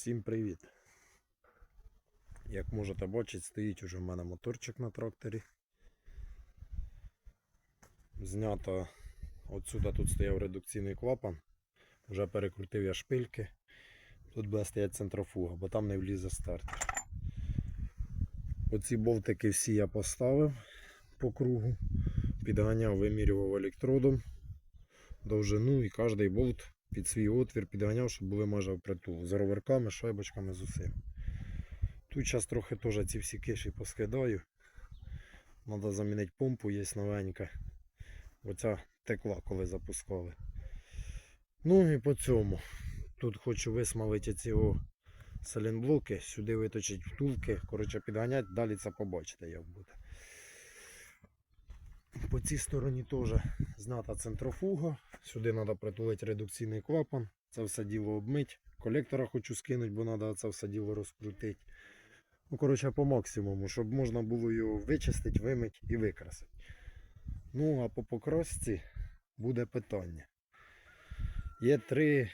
Всім привіт! Як можете бачити, стоїть уже в мене моторчик на тракторі. Знято отсюда тут стояв редукційний клапан. Вже перекрутив я шпильки. Тут буде стояти центрофуга, бо там не влізе стартер. Оці болтики всі я поставив по кругу. Підганяв, вимірював електродом довжину і кожний болт під свій отвір підганяв, щоб були майже впритул. З роверками, шайбочками з усім. Тут зараз трохи теж ці всі киші поскидаю. Треба замінити помпу, є новенька. Оця текла, коли запускали. Ну і по цьому. Тут хочу висмалити ці салінблоки, сюди виточити втулки, коротше підганяти, далі це побачите, як буде. По цій стороні теж знята центрофуга. Сюди треба притулити редукційний клапан. Це все діло обмить. Колектора хочу скинути, бо треба це все діло розкрутити. Ну, коротше, по максимуму, щоб можна було його вичистити, вимити і викрасити. Ну, а по покрасці буде питання. Є три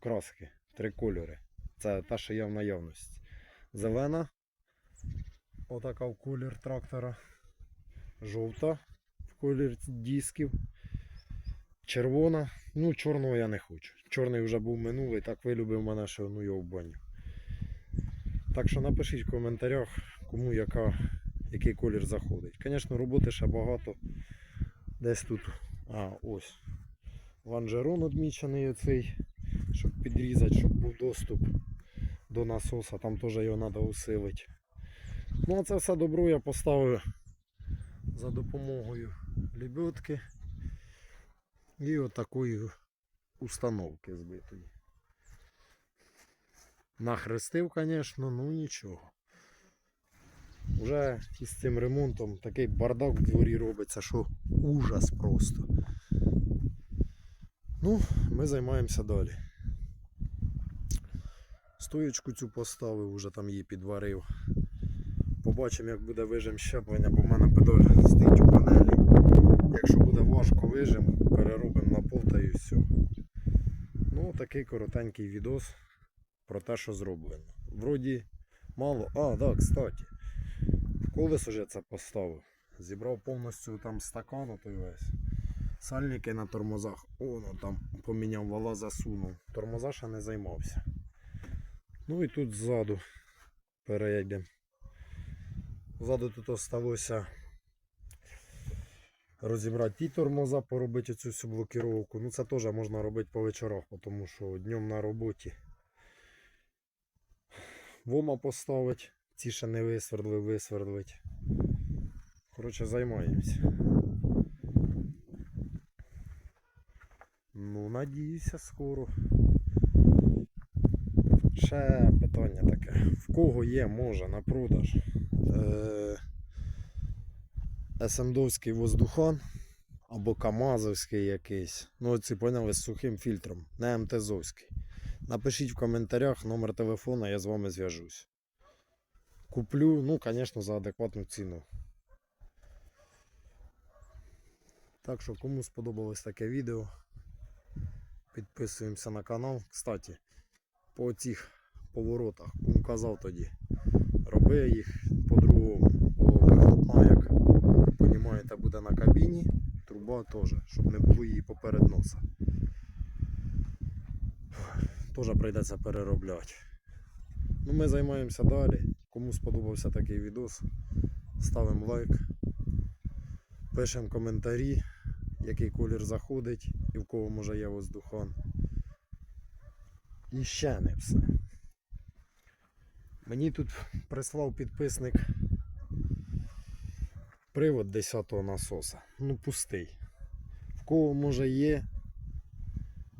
краски, три кольори. Це та, що є в наявності. Зелена. Отака в колір трактора. Жовта колір дисків. Червона. Ну, чорного я не хочу. Чорний вже був минулий, так вилюбив мене, що ну його в баню. Так що напишіть в коментарях, кому яка, який колір заходить. Звісно, роботи ще багато. Десь тут. А, ось. Ланжерон відмічений оцей, щоб підрізати, щоб був доступ до насоса. Там теж його треба усилити. Ну а це все добро я поставив за допомогою лебедки і отакої установки збитої. Нахрестив, звісно, ну нічого. Уже із цим ремонтом такий бардак в дворі робиться, що ужас просто. Ну, ми займаємося далі. Стоєчку цю поставив, уже там її підварив. Побачимо, як буде вижим щеплення, бо в мене педаль стоїть у панелі. Якщо буде важко вижим, переробимо на полта і все. Ну, такий коротенький відос про те, що зроблено. Вроді мало. А, да, кстати. Колесо ж це поставив. Зібрав повністю там стакан той весь. Сальники на тормозах. О, ну там поміняв вала, засунув. Тормоза ще не займався. Ну і тут ззаду перейдемо. Ззаду тут осталося розібрати ті тормоза, поробити цю всю блокіровку. Ну це теж можна робити по вечорах, тому що днем на роботі. Вома поставить, ці ще не висвердли, висвердлить. Коротше, займаємося. Ну, надіюся, скоро. Ще питання таке. В кого є, може, на продаж. Е- СМДовський воздухан або Камазовський якийсь. Ну, оці поняли з сухим фільтром, не МТЗовський. Напишіть в коментарях номер телефона, я з вами зв'яжусь. Куплю, ну, звісно, за адекватну ціну. Так що, кому сподобалось таке відео, підписуємося на канал. Кстати, по цих поворотах, кому казав тоді, роби їх по-другому. Вихлопна, як понімаєте, буде на кабіні, труба теж, щоб не було її поперед носа. Теж прийдеться переробляти. Ну, ми займаємося далі. Кому сподобався такий відос, ставимо лайк, пишемо коментарі, який колір заходить і в кого може є воздухан. І ще не все. Мені тут прислав підписник привод 10-го насоса. Ну, пустий. В кого може є,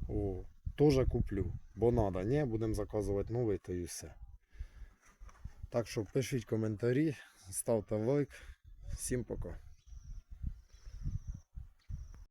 о, теж куплю. Бо треба, ні, будемо заказувати новий, то і все. Так що пишіть коментарі, ставте лайк. Всім пока.